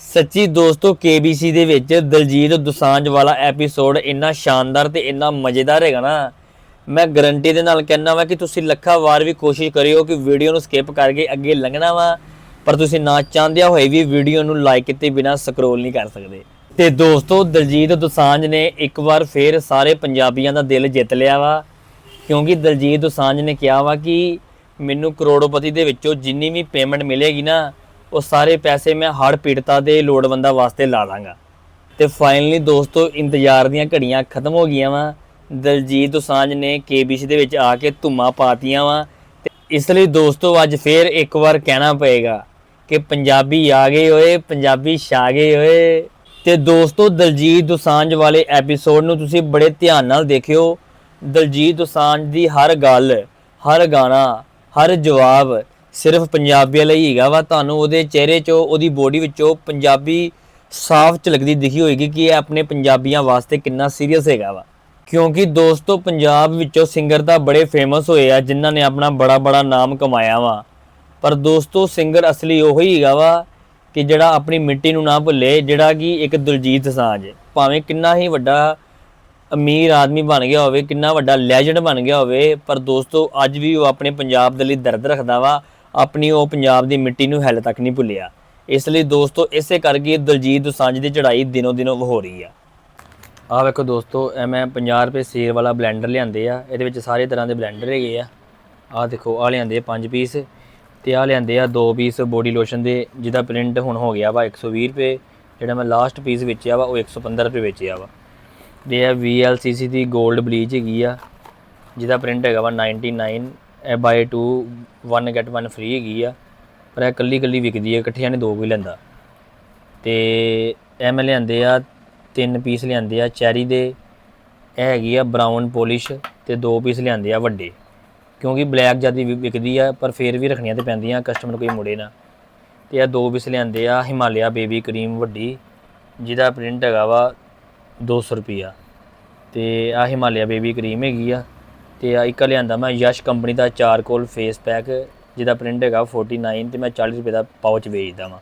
ਸੱਚੀ ਦੋਸਤੋ KBC ਦੇ ਵਿੱਚ ਦਲਜੀਤ ਦੋਸਾਂਝ ਵਾਲਾ ਐਪੀਸੋਡ ਇੰਨਾ ਸ਼ਾਨਦਾਰ ਤੇ ਇੰਨਾ ਮਜ਼ੇਦਾਰ ਹੈਗਾ ਨਾ, ਮੈਂ ਗਰੰਟੀ ਦੇ ਨਾਲ ਕਹਿਣਾ ਵਾ ਕਿ ਤੁਸੀਂ ਲੱਖਾਂ ਵਾਰ ਵੀ ਕੋਸ਼ਿਸ਼ ਕਰਿਓ ਕਿ ਵੀਡੀਓ ਨੂੰ ਸਕਿਪ ਕਰਕੇ ਅੱਗੇ ਲੰਘਣਾ ਵਾ, ਪਰ ਤੁਸੀਂ ਨਾ ਚਾਹੁੰਦਿਆਂ ਹੋਏ ਵੀ ਵੀਡੀਓ ਨੂੰ ਲਾਈਕ ਕੀਤੇ ਬਿਨਾ ਸਕਰੋਲ ਨਹੀਂ ਕਰ ਸਕਦੇ। ਤੇ ਦੋਸਤੋ, ਦਲਜੀਤ ਦੋਸਾਂਝ ਨੇ ਇੱਕ ਵਾਰ ਫੇਰ ਸਾਰੇ ਪੰਜਾਬੀਆਂ ਦਾ ਦਿਲ ਜਿੱਤ ਲਿਆ ਵਾ, ਕਿਉਂਕਿ ਦਲਜੀਤ ਦੋਸਾਂਝ ਨੇ ਕਿਹਾ ਵਾ ਕਿ ਮੈਨੂੰ ਕਰੋੜਪਤੀ ਦੇ ਵਿੱਚੋਂ ਜਿੰਨੀ ਵੀ ਪੇਮੈਂਟ ਮਿਲੇਗੀ ਨਾ ਉਹ ਸਾਰੇ ਪੈਸੇ ਮੈਂ ਹੜ੍ਹ ਪੀੜਤਾਂ ਦੇ ਲੋੜਵੰਦਾਂ ਵਾਸਤੇ ਲਾ ਦਾਂਗਾ। ਤੇ ਫਾਈਨਲੀ ਦੋਸਤੋ, ਇੰਤਜ਼ਾਰ ਦੀਆਂ ਘੜੀਆਂ ਖਤਮ ਹੋ ਗਈਆਂ ਵਾ। ਦਲਜੀਤ ਦੋਸਾਂਝ ਨੇ KBC ਦੇ ਵਿੱਚ ਆ ਕੇ ਧੁੰਮਾਂ ਪਾਤੀਆਂ ਵਾ। ਤੇ ਇਸ ਲਈ ਦੋਸਤੋ, ਅੱਜ ਫੇਰ ਇੱਕ ਵਾਰ ਕਹਿਣਾ ਪਏਗਾ ਕਿ ਪੰਜਾਬੀ ਆ ਗਏ ਓਏ, ਪੰਜਾਬੀ ਛਾ ਗਏ ਓਏ। ਤੇ ਦੋਸਤੋ, ਦਲਜੀਤ ਦੋਸਾਂਝ ਵਾਲੇ ਐਪੀਸੋਡ ਨੂੰ ਤੁਸੀਂ ਬੜੇ ਧਿਆਨ ਨਾਲ ਦੇਖਿਓ। ਦਲਜੀਤ ਦੋਸਾਂਝ ਦੀ ਹਰ ਗੱਲ, ਹਰ ਗਾਣਾ, ਹਰ ਜਵਾਬ ਸਿਰਫ ਪੰਜਾਬੀਆਂ ਲਈ ਹੈਗਾ ਵਾ, ਤੁਹਾਨੂੰ ਉਹਦੇ ਚਿਹਰੇ 'ਚੋਂ, ਉਹਦੀ ਬੋਡੀ ਵਿੱਚੋਂ ਪੰਜਾਬੀ ਸਾਫ਼ ਝਲਕਦੀ ਦਿਖੀ ਹੋਏਗੀ ਕਿ ਇਹ ਆਪਣੇ ਪੰਜਾਬੀਆਂ ਵਾਸਤੇ ਕਿੰਨਾ ਸੀਰੀਅਸ ਹੈਗਾ ਵਾ। ਕਿਉਂਕਿ ਦੋਸਤੋ, ਪੰਜਾਬ ਵਿੱਚੋਂ ਸਿੰਗਰ ਤਾਂ ਬੜੇ ਫੇਮਸ ਹੋਏ ਆ, ਜਿਨ੍ਹਾਂ ਨੇ ਆਪਣਾ ਬੜਾ ਬੜਾ ਨਾਮ ਕਮਾਇਆ ਵਾ। ਪਰ ਦੋਸਤੋ ਸਿੰਗਰ ਅਸਲੀ ਉਹੀ ਹੈਗਾ ਵਾ ਕਿ ਜਿਹੜਾ ਆਪਣੀ ਮਿੱਟੀ ਨੂੰ ਨਾ ਭੁੱਲੇ, ਜਿਹੜਾ ਕਿ ਇੱਕ ਦਲਜੀਤ ਸਾਂਝ ਭਾਵੇਂ ਕਿੰਨਾ ਹੀ ਵੱਡਾ ਅਮੀਰ ਆਦਮੀ ਬਣ ਗਿਆ ਹੋਵੇ, ਕਿੰਨਾ ਵੱਡਾ ਲੈਜੈਂਡ ਬਣ ਗਿਆ ਹੋਵੇ, ਪਰ ਦੋਸਤੋ, ਅੱਜ ਵੀ ਉਹ ਆਪਣੇ ਪੰਜਾਬ ਦੇ ਲਈ ਦਰਦ ਰੱਖਦਾ ਵਾ। ਆਪਣੀ ਉਹ ਪੰਜਾਬ ਦੀ ਮਿੱਟੀ ਨੂੰ ਹੱਲ ਤੱਕ ਨਹੀਂ ਭੁੱਲਿਆ। ਇਸ ਲਈ ਦੋਸਤੋ, ਇਸੇ ਕਰਕੇ ਦਲਜੀਤ ਦੋਸਾਂਝ ਦੀ ਚੜ੍ਹਾਈ ਦਿਨੋ ਦਿਨੋ ਹੋ ਰਹੀ ਆ। ਆਹ ਵੇਖੋ ਦੋਸਤੋ ਇਹ ਮੈਂ 50 ਰੁਪਏ ਸੇਰ ਵਾਲਾ ਬਲੈਂਡਰ ਲਿਆਂਦੇ ਆ। ਇਹਦੇ ਵਿੱਚ ਸਾਰੇ ਤਰ੍ਹਾਂ ਦੇ ਬਲੈਂਡਰ ਹੈਗੇ ਆ। ਆਹ ਦੇਖੋ, ਆਹ ਲਿਆਂਦੇ 5 ਪੀਸ ਤੇ ਆਹ ਲਿਆਂਦੇ ਆ 2 ਪੀਸ ਬੋਡੀ ਲੋਸ਼ਨ ਦੇ, ਜਿਹਦਾ ਪ੍ਰਿੰਟ ਹੁਣ ਹੋ ਗਿਆ ਵਾ 120 ਰੁਪਏ। ਜਿਹੜਾ ਮੈਂ ਲਾਸਟ ਪੀਸ ਵੇਚਿਆ ਵਾ, ਉਹ 115 ਰੁਪਏ ਵੇਚਿਆ ਵਾ। ਤੇ ਇਹ VLCC ਦੀ 골ਡ ਬਲੀਚ ਹੈਗੀ ਆ, ਜਿਹਦਾ ਪ੍ਰਿੰਟ ਹੈਗਾ ਵਾ 99 ਇਹ ਬਾਏ 2 1 ਗੈਟ 1 ਫ੍ਰੀ ਹੈਗੀ ਆ, ਪਰ ਇਹ ਕੱਲੀ ਕੱਲੀ ਵਿਕਦੀ ਹੈ ਇਕੱਠੀਆਂ ਨੇ ਦੋ ਕੋਈ ਲੈਂਦਾ। ਤੇ ਇਹ ਮੈਂ ਲਿਆਂਦੇ ਆ, ਤਿੰਨ ਪੀਸ ਲਿਆਂਦੇ ਆ, ਚੈਰੀ ਦੇ, ਇਹ ਹੈਗੀ ਆ ਬਰਾਊਨ ਪੋਲਿਸ਼ ਤੇ ਦੋ ਪੀਸ ਲਿਆਂਦੇ ਆ ਵੱਡੇ। ਕਿਉਂਕਿ ਬਲੈਕ ਜਿਆਦੀ ਵਿਕਦੀ ਆ, ਪਰ ਫੇਰ ਵੀ ਰੱਖਣੀਆਂ ਤੇ ਪੈਂਦੀਆਂ ਕਸਟਮਰ ਕੋਈ ਮੁੜੇ ਨਾ। ਤੇ ਇਹ ਦੋ ਪੀਸ ਲਿਆਂਦੇ ਆ, ਹਿਮਾਲਿਆ ਬੇਬੀ ਕਰੀਮ ਵੱਡੀ, ਜਿਹਦਾ ਪ੍ਰਿੰਟ ਹੈਗਾ ਵਾ 200 ਰੁਪਿਆ ਤੇ ਆ ਹਿਮਾਲਿਆ ਬੇਬੀ ਕਰੀਮ ਹੈਗੀ ਆ ਤੇ ਆ ਇੱਕ ਲਿਆਂਦਾ ਮੈਂ ਯਸ਼ ਕੰਪਨੀ ਦਾ ਚਾਰਕੋਲ ਫੇਸ ਪੈਕ ਜਿਹਦਾ ਪ੍ਰਿੰਟ ਹੈਗਾ 49 ਤੇ ਮੈਂ 40 ਰੁਪਏ ਦਾ ਪਾਉਚ ਵੇਚਦਾ ਵਾਂ।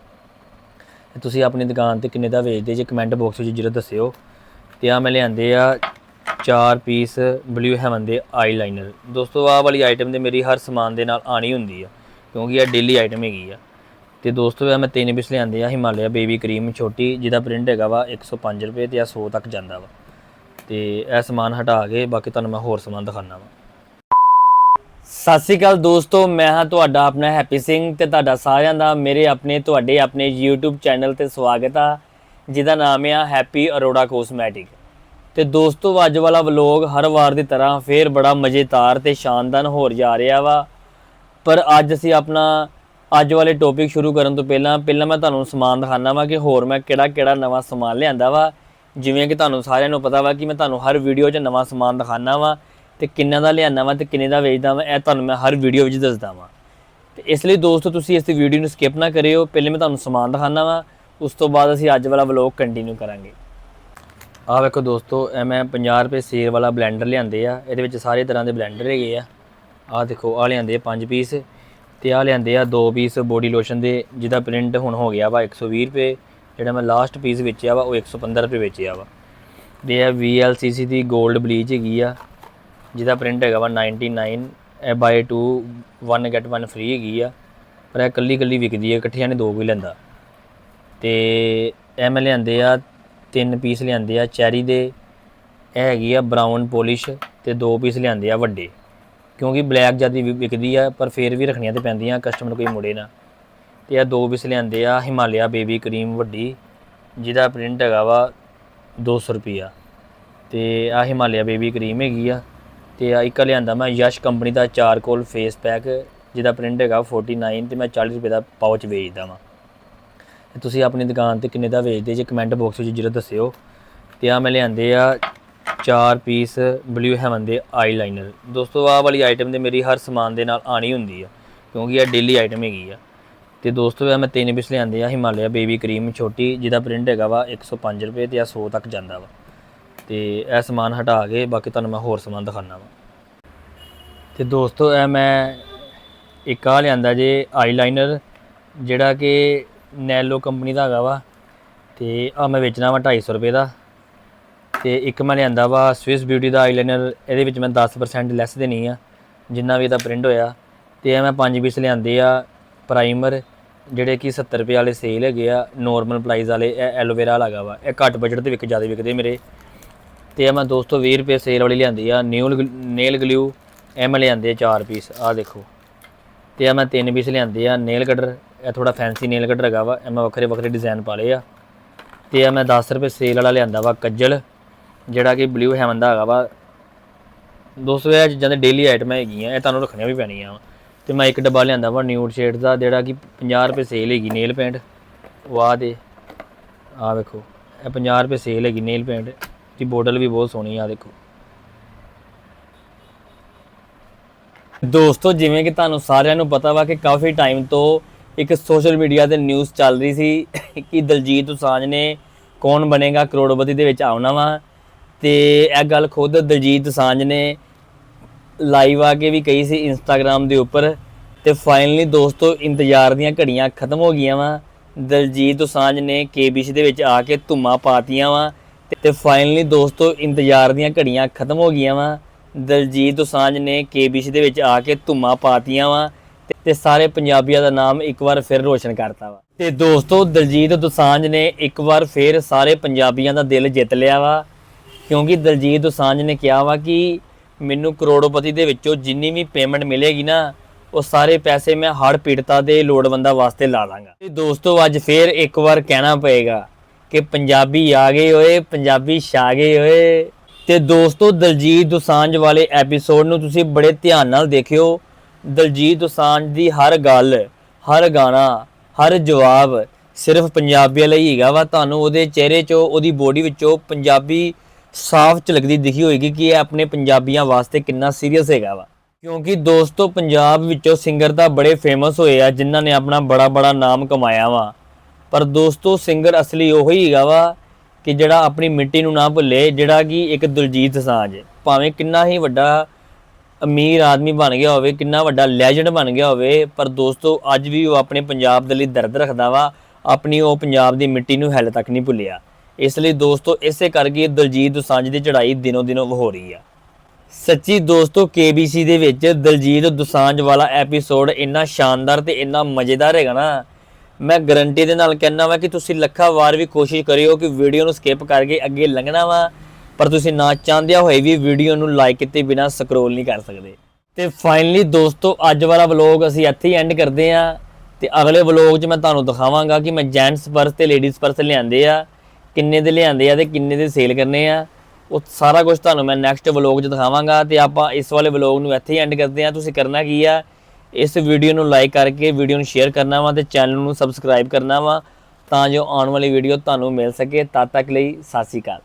ਤੁਸੀਂ ਆਪਣੀ ਦੁਕਾਨ ਤੇ ਕਿੰਨੇ ਦਾ ਵੇਚਦੇ, ਜੇ ਕਮੈਂਟ ਬਾਕਸ ਵਿੱਚ ਜਰੂਰ ਦੱਸਿਓ। ਤੇ ਆ ਮੈਂ ਲਿਆਂਦੇ ਆ ਚਾਰ ਪੀਸ ਬਲੂ ਹੈਵਨ ਦੇ ਆਈਲਾਈਨਰ ਦੋਸਤੋ, ਆਹ ਵਾਲੀ ਆਈਟਮ ਤੇ ਮੇਰੀ ਹਰ ਸਮਾਨ ਦੇ ਨਾਲ ਆਣੀ ਹੁੰਦੀ ਆ, ਕਿਉਂਕਿ ਇਹ ਡੇਲੀ ਆਈਟਮ ਹੈਗੀ ਆ। ਤੇ ਦੋਸਤੋ, ਇਹ ਮੈਂ ਤਿੰਨ ਪੀਸ ਲਿਆਂਦੇ ਆ ਹਿਮਾਲਿਆ ਬੇਬੀ ਕਰੀਮ ਛੋਟੀ, ਜਿਹਦਾ ਪ੍ਰਿੰਟ ਹੈਗਾ ਵਾ 105 ਰੁਪਏ ਤੇ ਆ 100 ਤੱਕ ਜਾਂਦਾ ਵਾ। ਤੇ ਇਹ ਸਮਾਨ ਹਟਾ ਕੇ ਬਾਕੀ ਤੁਹਾਨੂੰ ਮੈਂ ਹੋਰ ਸਮਾਨ ਦਿਖਾਣਾ ਵਾ। ਸਤਿ ਸ਼੍ਰੀ ਅਕਾਲ ਦੋਸਤੋ, ਮੈਂ ਹਾਂ ਤੁਹਾਡਾ ਆਪਣਾ ਹੈਪੀ ਸਿੰਘ ਤੇ ਤੁਹਾਡਾ ਸਾਰਿਆਂ ਦਾ ਮੇਰੇ ਆਪਣੇ, ਤੁਹਾਡੇ ਆਪਣੇ YouTube ਚੈਨਲ ਤੇ ਸਵਾਗਤ ਆ, ਜਿਹਦਾ ਨਾਮ ਆ ਹੈਪੀ ਅਰੋੜਾ ਕੋਸਮੈਟਿਕ। ਤੇ ਦੋਸਤੋ, ਅੱਜ ਵਾਲਾ ਵਲੌਗ ਹਰ ਵਾਰ ਦੀ ਤਰ੍ਹਾਂ ਫੇਰ ਬੜਾ ਮਜ਼ੇਦਾਰ ਤੇ ਸ਼ਾਨਦਾਰ ਹੋਰ ਜਾ ਰਿਹਾ ਵਾ। ਪਰ ਅੱਜ ਅਸੀਂ ਆਪਣਾ, ਅੱਜ ਵਾਲੇ ਟੌਪਿਕ ਸ਼ੁਰੂ ਕਰਨ ਤੋਂ ਪਹਿਲਾਂ ਪਹਿਲਾਂ ਮੈਂ ਤੁਹਾਨੂੰ ਸਮਾਨ ਦਿਖਾਣਾ ਵਾ ਕਿ ਹੋਰ ਮੈਂ ਕਿਹੜਾ ਕਿਹੜਾ ਨਵਾਂ ਸਮਾਨ ਲਿਆਂਦਾ ਵਾ। ਜਿਵੇਂ ਕਿ ਤੁਹਾਨੂੰ ਸਾਰਿਆਂ ਨੂੰ ਪਤਾ ਵਾ ਕਿ ਮੈਂ ਤੁਹਾਨੂੰ ਹਰ ਵੀਡੀਓ 'ਚ ਨਵਾਂ ਸਮਾਨ ਦਿਖਾਣਾ ਵਾ ਤੇ ਕਿੰਨਾ ਦਾ ਲਿਆਣਾ ਵਾ ਤੇ ਕਿੰਨੇ ਦਾ ਵੇਚਦਾ ਵਾ, ਇਹ ਤੁਹਾਨੂੰ ਮੈਂ ਹਰ ਵੀਡੀਓ ਵਿੱਚ ਦੱਸਦਾ ਵਾ। ਤੇ ਇਸ ਲਈ ਦੋਸਤੋ, ਤੁਸੀਂ ਇਸ ਵੀਡੀਓ ਨੂੰ ਸਕਿਪ ਨਾ ਕਰਿਓ। ਪਹਿਲੇ ਮੈਂ ਤੁਹਾਨੂੰ ਸਮਾਨ ਦਿਖਾਣਾ ਵਾ, ਉਸ ਤੋਂ ਬਾਅਦ ਅਸੀਂ ਅੱਜ ਵਾਲਾ ਵਲੌਗ ਕੰਟੀਨਿਊ ਕਰਾਂਗੇ। ਆਹ ਵੇਖੋ ਦੋਸਤੋ, ਇਹ ਮੈਂ 50 ਰੁਪਏ ਸੇਰ ਵਾਲਾ ਬਲੈਂਡਰ ਲਿਆਂਦੇ ਆ। ਇਹਦੇ ਵਿੱਚ ਸਾਰੇ ਤਰ੍ਹਾਂ ਦੇ ਬਲੈਂਡਰ ਹੈਗੇ ਆ। ਆਹ ਦੇਖੋ, ਆਹ ਲਿਆਂਦੇ ਆ 5 ਪੀਸ ਤੇ ਆਹ ਲਿਆਂਦੇ ਆ 2 ਪੀਸ ਬੋਡੀ ਲੋਸ਼ਨ ਦੇ, ਜਿਹਦਾ ਪ੍ਰਿੰਟ ਹੁਣ ਹੋ ਗਿਆ ਵਾ 120 ਰੁਪਏ। ਜਿਹੜਾ ਮੈਂ ਲਾਸਟ ਪੀਸ ਵੇਚਿਆ ਵਾ, ਉਹ 115 ਰੁਪਏ ਵੇਚਿਆ ਵਾ। ਤੇ ਇਹ VLCC ਦੀ 골ਡ ਬਲੀਚ ਹੈਗੀ ਆ, ਜਿਹਦਾ ਪ੍ਰਿੰਟ ਹੈਗਾ ਵਾ 99 ਇਹ ਬਾਈ 2 1 ਗੈਟ 1 ਫ੍ਰੀ ਹੈਗੀ ਆ। ਪਰ ਇਹ ਕੱਲੀ ਕੱਲੀ ਵਿਕਦੀ ਹੈ ਇਕੱਠਿਆਂ ਨੇ ਦੋ ਕੋਈ ਲੈਂਦਾ। ਤੇ ਇਹ ਮੈਂ ਲਿਆਂਦੇ ਆ, ਤਿੰਨ ਪੀਸ ਲਿਆਂਦੇ ਆ ਚੈਰੀ ਦੇ। ਇਹ ਹੈਗੀ ਆ ਬਰਾਊਨ ਪੋਲਿਸ਼ ਤੇ ਦੋ ਪੀਸ ਲਿਆਂਦੇ ਆ ਵੱਡੇ। ਕਿਉਂਕਿ ਬਲੈਕ ਜਿਆਦੀ ਵਿਕਦੀ ਆ, ਪਰ ਫੇਰ ਵੀ ਰੱਖਣੀਆਂ ਤੇ ਪੈਂਦੀਆਂ ਕਸਟਮਰ ਕੋਈ ਮੁੜੇ ਨਾ। ਤੇ ਇਹ ਦੋ ਪੀਸ ਲਿਆਂਦੇ ਆ, ਹਿਮਾਲਿਆ ਬੇਬੀ ਕਰੀਮ ਵੱਡੀ, ਜਿਹਦਾ ਪ੍ਰਿੰਟ ਹੈਗਾ ਵਾ 200 ਰੁਪਿਆ ਤੇ ਆ ਹਿਮਾਲਿਆ ਬੇਬੀ ਕਰੀਮ ਹੈਗੀ ਆ, ਤੇ ਆ ਇੱਕ ਲਿਆਂਦਾ ਮੈਂ ਯਸ਼ ਕੰਪਨੀ ਦਾ ਚਾਰਕੋਲ ਫੇਸ ਪੈਕ ਜਿਹਦਾ ਪ੍ਰਿੰਟ ਹੈਗਾ 49 ਤੇ ਮੈਂ 40 ਰੁਪਏ ਦਾ ਪਾਉਚ ਵੇਚਦਾ ਵਾਂ। ਤੇ ਤੁਸੀਂ ਆਪਣੀ ਦੁਕਾਨ ਤੇ ਕਿੰਨੇ ਦਾ ਵੇਚਦੇ, ਜੇ ਕਮੈਂਟ ਬਾਕਸ ਵਿੱਚ ਜਰੂਰ ਦੱਸਿਓ। ਤੇ ਆ ਮੈਂ ਲਿਆਂਦੇ ਆ ਚਾਰ ਪੀਸ ਬਲੂ ਹੈਵਨ ਦੇ ਆਈਲਾਈਨਰ ਦੋਸਤੋ, ਆਹ ਵਾਲੀ ਆਈਟਮ ਤੇ ਮੇਰੀ ਹਰ ਸਮਾਨ ਦੇ ਨਾਲ ਆਣੀ ਹੁੰਦੀ ਆ, ਕਿਉਂਕਿ ਇਹ ਡੇਲੀ ਆਈਟਮ ਹੈਗੀ ਆ। ਤੇ ਦੋਸਤੋ, ਇਹ ਮੈਂ ਤਿੰਨ ਪੀਸ ਲਿਆਂਦੇ ਆ, ਹਿਮਾਲਿਆ ਬੇਬੀ ਕਰੀਮ ਛੋਟੀ, ਜਿਹਦਾ ਪ੍ਰਿੰਟ ਹੈਗਾ ਵਾ 105 ਰੁਪਏ ਤੇ ਆ 100 ਤੱਕ ਜਾਂਦਾ ਵਾ। ਤੇ ਇਹ ਸਮਾਨ ਹਟਾ ਕੇ ਬਾਕੀ ਤੁਹਾਨੂੰ ਮੈਂ ਹੋਰ ਸਮਾਨ ਦਿਖਾਣਾ ਵਾ। ਤੇ ਦੋਸਤੋ, ਇਹ ਮੈਂ ਇੱਕ ਆ ਲਿਆਂਦਾ ਜੇ ਆਈਲਾਈਨਰ ਜਿਹੜਾ ਕਿ ਨੈਲੋ ਕੰਪਨੀ ਦਾ ਹੈਗਾ ਵਾ। ਤੇ ਆ ਮੈਂ ਵੇਚਣਾ ਵਾ 250 ਰੁਪਏ ਦਾ। ਤੇ ਇੱਕ ਮੈਂ ਲਿਆਂਦਾ ਵਾ ਸਵਿਸ ਬਿਊਟੀ ਦਾ ਆਈਲਾਈਨਰ ਇਹਦੇ ਵਿੱਚ ਮੈਂ 10% ਲੈਸ ਦੇਣੀ ਆ, ਜਿੰਨਾ ਵੀ ਇਹਦਾ ਪ੍ਰਿੰਟ ਹੋਇਆ। ਤੇ ਇਹ ਮੈਂ ਪੰਜ ਪੀਸ ਲਿਆਂਦੇ ਆ ਪ੍ਰਾਈਮਰ ਜਿਹੜੇ ਕਿ 70 ਰੁਪਏ ਵਾਲੇ ਸੇਲ ਹੈਗੇ ਆ ਨਾਰਮਲ ਪ੍ਰਾਈਸ ਵਾਲੇ, ਇਹ ਐਲੋਵੇਰਾ ਵਾਲਾ ਹੈਗਾ ਵਾ। ਇਹ ਘੱਟ ਬਜਟ ਤੇ ਵਿਕ ਜ਼ਿਆਦਾ ਵਿਕਦੇ ਮੇਰੇ। ਤੇ ਇਹ ਮੈਂ ਦੋਸਤੋ 20 ਰੁਪਏ ਸੇਲ ਵਾਲੀ ਲਿਆਂਦੀ ਆ ਨਿਊਲ ਨੇਲ ਗਲੂ ਇਹ ਮੈਂ ਲਿਆਂਦੇ ਆ 4 ਪੀਸ ਆ ਦੇਖੋ। ਤੇ ਇਹ ਮੈਂ ਤਿੰਨ ਪੀਸ ਲਿਆਂਦੇ ਆ ਨੇਲ ਕਟਰ ਇਹ ਥੋੜਾ ਫੈਂਸੀ ਨੇਲ ਕਟਰ ਹੈਗਾ ਵਾ, ਇਹ ਮੈਂ ਵੱਖਰੇ ਵੱਖਰੇ ਡਿਜ਼ਾਈਨ ਪਾ ਲਏ ਆ। ਤੇ ਇਹ ਮੈਂ 10 ਰੁਪਏ ਸੇਲ ਵਾਲਾ ਲਿਆਂਦਾ ਵਾ, ਕੱਜਲ, ਜਿਹੜਾ ਕਿ ਬਲੂ ਹੈਵਨ ਦਾ ਹੈਗਾ ਵਾ। ਦੋਸਤੋ, ਇਹ ਚੀਜ਼ਾਂ ਦੇ ਡੇਲੀ ਆਈਟਮਾਂ ਹੈਗੀਆਂ, ਇਹ ਤੁਹਾਨੂੰ ਰੱਖਣੀਆਂ ਵੀ ਪੈਣੀਆਂ ਵਾ। ਤੇ ਮੈਂ ਇੱਕ ਡੱਬਾ ਲਿਆਂਦਾ ਵਾ ਨਿਊਡ ਸ਼ੇਡ ਦਾ, ਜਿਹੜਾ ਕਿ 50 ਰੁਪਏ ਸੇਲ ਹੈਗੀ ਨੇਲ ਪੇਂਟ। ਉਹ ਆ ਦੇ ਆ ਵੇਖੋ, ਇਹ 50 ਰੁਪਏ ਸੇਲ ਹੈਗੀ ਨੇਲ ਪੇਂਟ। ਦੀ ਬੋਟਲ ਵੀ ਬਹੁਤ ਸੋਹਣੀ ਆ ਦੇਖੋ। ਦੋਸਤੋ, ਜਿਵੇਂ ਕਿ ਤੁਹਾਨੂੰ ਸਾਰਿਆਂ ਨੂੰ ਪਤਾ ਵਾ ਕਿ ਕਾਫੀ ਟਾਈਮ ਤੋਂ ਇੱਕ ਸੋਸ਼ਲ ਮੀਡੀਆ ਤੇ ਨਿਊਜ਼ ਚੱਲ ਰਹੀ ਸੀ ਕਿ ਦਲਜੀਤ ਦੋਸਾਂਝ ਨੇ ਕੌਣ ਬਣੇਗਾ ਕਰੋੜਪਤੀ ਦੇ ਵਿੱਚ ਆਉਣਾ ਵਾ। ਤੇ ਇਹ ਗੱਲ ਖੁਦ ਦਲਜੀਤ ਸਾਂਝ ਨੇ ਲਾਈਵ ਆ ਕੇ ਵੀ ਕਹੀ ਸੀ ਇੰਸਟਾਗ੍ਰam ਦੇ ਉੱਪਰ ਤੇ ਫਾਈਨਲੀ ਦੋਸਤੋ ਇੰਤਜ਼ਾਰ ਦੀਆਂ ਘੜੀਆਂ ਖਤਮ ਹੋ ਗਈਆਂ ਵਾ। ਦਲਜੀਤ ਦੋਸਾਂਝ ਨੇ ਕੇਬੀਸੀ ਦੇ ਵਿੱਚ ਆ ਕੇ ਧੁੰਮਾਂ ਪਾਤੀਆਂ ਵਾ ਤੇ ਫਾਈਨਲੀ ਦੋਸਤੋ ਇੰਤਜ਼ਾਰ ਦੀਆਂ ਘੜੀਆਂ ਖਤਮ ਹੋ ਗਈਆਂ ਵਾ। ਦਲਜੀਤ ਦੋਸਾਂਝ ਨੇ ਕੇਬੀਸੀ ਦੇ ਵਿੱਚ ਆ ਕੇ ਧੁੰਮਾਂ ਪਾਤੀਆਂ ਵਾ ਤੇ- ਤੇ ਸਾਰੇ ਪੰਜਾਬੀਆਂ ਦਾ ਨਾਮ ਇੱਕ ਵਾਰ ਫਿਰ ਰੋਸ਼ਨ ਕਰਤਾ ਵਾ। ਤੇ ਦੋਸਤੋ ਦਲਜੀਤ ਦੋਸਾਂਝ ਨੇ ਇੱਕ ਵਾਰ ਫਿਰ ਸਾਰੇ ਪੰਜਾਬੀਆਂ ਦਾ ਦਿਲ ਜਿੱਤ ਲਿਆ ਵਾ। ਕਿਉਂਕਿ ਦਲਜੀਤ ਦੋਸਾਂਝ ਨੇ ਕਿਹਾ ਵਾ ਕਿ ਮੈਨੂੰ ਕਰੋੜਪਤੀ ਦੇ ਵਿੱਚੋਂ ਜਿੰਨੀ ਵੀ ਪੇਮੈਂਟ ਮਿਲੇਗੀ ਨਾ, ਉਹ ਸਾਰੇ ਪੈਸੇ ਮੈਂ ਹੜ੍ਹ ਪੀੜਤਾਂ ਦੇ ਲੋੜਵੰਦਾਂ ਵਾਸਤੇ ਲਾ ਦਾਂਗਾ ਤੇ ਦੋਸਤੋ, ਅੱਜ ਫੇਰ ਇੱਕ ਵਾਰ ਕਹਿਣਾ ਪਏਗਾ ਕਿ ਪੰਜਾਬੀ ਆ ਗਏ ਓਏ, ਪੰਜਾਬੀ ਛਾ ਗਏ ਓਏ। ਤੇ ਦੋਸਤੋ, ਦਲਜੀਤ ਦੁਸਾਂਝ ਵਾਲੇ ਐਪੀਸੋਡ ਨੂੰ ਤੁਸੀਂ ਬੜੇ ਧਿਆਨ ਨਾਲ ਦੇਖਿਓ। ਦਲਜੀਤ ਦੁਸਾਂਝ ਦੀ ਹਰ ਗੱਲ, ਹਰ ਗਾਣਾ, ਹਰ ਜਵਾਬ ਸਿਰਫ ਪੰਜਾਬੀਆਂ ਲਈ ਹੈਗਾ ਵਾ। ਤੁਹਾਨੂੰ ਉਹਦੇ ਚਿਹਰੇ 'ਚੋਂ, ਉਹਦੀ ਬੋਡੀ ਵਿੱਚੋਂ ਪੰਜਾਬੀ ਸਾਫ਼ ਝਲਕਦੀ ਦਿਖੀ ਹੋਏਗੀ ਕਿ ਇਹ ਆਪਣੇ ਪੰਜਾਬੀਆਂ ਵਾਸਤੇ ਕਿੰਨਾ ਸੀਰੀਅਸ ਹੈਗਾ ਵਾ। ਕਿਉਂਕਿ ਦੋਸਤੋ, ਪੰਜਾਬ ਵਿੱਚੋਂ ਸਿੰਗਰ ਤਾਂ ਬੜੇ ਫੇਮਸ ਹੋਏ ਆ, ਜਿਨ੍ਹਾਂ ਨੇ ਆਪਣਾ ਬੜਾ ਬੜਾ ਨਾਮ ਕਮਾਇਆ ਵਾ। ਪਰ ਦੋਸਤੋ ਸਿੰਗਰ ਅਸਲੀ ਉਹੀ ਹੈਗਾ ਵਾ ਕਿ ਜਿਹੜਾ ਆਪਣੀ ਮਿੱਟੀ ਨੂੰ ਨਾ ਭੁੱਲੇ, ਜਿਹੜਾ ਕਿ ਇੱਕ ਦਲਜੀਤ ਸਾਂਝ। ਭਾਵੇਂ ਕਿੰਨਾ ਹੀ ਵੱਡਾ ਅਮੀਰ ਆਦਮੀ ਬਣ ਗਿਆ ਹੋਵੇ, ਕਿੰਨਾ ਵੱਡਾ ਲੈਜੈਂਡ ਬਣ ਗਿਆ ਹੋਵੇ, ਪਰ ਦੋਸਤੋ, ਅੱਜ ਵੀ ਉਹ ਆਪਣੇ ਪੰਜਾਬ ਦੇ ਲਈ ਦਰਦ ਰੱਖਦਾ ਵਾ। ਆਪਣੀ ਉਹ ਪੰਜਾਬ ਦੀ ਮਿੱਟੀ ਨੂੰ ਹੱਲ ਤੱਕ ਨਹੀਂ ਭੁੱਲਿਆ। ਇਸ ਲਈ ਦੋਸਤੋ, ਇਸੇ ਕਰਕੇ ਦਲਜੀਤ ਦੁਸਾਂਝ ਦੀ ਚੜ੍ਹਾਈ ਦਿਨੋ ਦਿਨੋ ਹੋ ਰਹੀ ਆ। ਸੱਚੀ ਦੋਸਤੋ KBC ਦੇ ਵਿੱਚ ਦਲਜੀਤ ਦੁਸਾਂਝ ਵਾਲਾ ਐਪੀਸੋਡ ਇੰਨਾ ਸ਼ਾਨਦਾਰ ਤੇ ਇੰਨਾ ਮਜ਼ੇਦਾਰ ਹੈਗਾ ਨਾ, ਮੈਂ ਗਰੰਟੀ ਦੇ ਨਾਲ ਕਹਿੰਦਾ ਵਾਂ ਕਿ ਤੁਸੀਂ ਲੱਖਾਂ ਵਾਰ ਵੀ ਕੋਸ਼ਿਸ਼ ਕਰਿਓ ਕਿ ਵੀਡੀਓ ਨੂੰ ਸਕਿਪ ਕਰਕੇ ਅੱਗੇ ਲੰਘਣਾ ਵਾ, ਪਰ ਤੁਸੀਂ ਨਾ ਚਾਹੁੰਦਿਆਂ ਹੋਏ ਵੀ ਵੀਡੀਓ ਨੂੰ ਲਾਈਕ ਕੀਤੇ ਬਿਨਾ ਸਕਰੋਲ ਨਹੀਂ ਕਰ ਸਕਦੇ। ਤੇ ਫਾਈਨਲੀ ਦੋਸਤੋ, ਅੱਜ ਵਾਲਾ ਵਲੌਗ ਅਸੀਂ ਇੱਥੇ ਹੀ ਐਂਡ ਕਰਦੇ ਆਂ, ਤੇ ਅਗਲੇ ਵਲੌਗ 'ਚ ਮੈਂ ਤੁਹਾਨੂੰ ਦਿਖਾਵਾਂਗਾ ਕਿ ਮੈਂ ਜੈਂਟਸ ਪਰਸ ਤੇ ਲੇਡੀਜ਼ ਪਰਸ ਲਿਆਂਦੇ ਆ। ਕਿੰਨੇ ਦੇ ਲਿਆਂਦੇ ਆ ਤੇ ਕਿੰਨੇ ਦੇ ਸੇਲ ਕਰਨੇ ਆ, ਉਹ ਸਾਰਾ ਕੁਝ ਤੁਹਾਨੂੰ ਮੈਂ ਨੈਕਸਟ ਵਲੌਗ 'ਚ ਦਿਖਾਵਾਂਗਾ ਤੇ ਆਪਾਂ ਇਸ ਵਾਲੇ ਵਲੌਗ ਨੂੰ ਇੱਥੇ ਹੀ ਐਂਡ ਕਰਦੇ ਆ ਤੁਸੀਂ ਕਰਨਾ ਕੀ ਆ, ਇਸ ਵੀਡੀਓ ਨੂੰ ਲਾਈਕ ਕਰਕੇ ਵੀਡੀਓ ਨੂੰ ਸ਼ੇਅਰ ਕਰਨਾ ਵਾ ਤੇ ਚੈਨਲ ਨੂੰ ਸਬਸਕ੍ਰਾਈਬ ਕਰਨਾ ਵਾ ਤਾਂ ਜੋ ਆਉਣ ਵਾਲੀ ਵੀਡੀਓ ਤੁਹਾਨੂੰ ਮਿਲ ਸਕੇ। ਤਦ ਤੱਕ ਲਈ ਸਤਿ ਸ਼੍ਰੀ ਅਕਾਲ।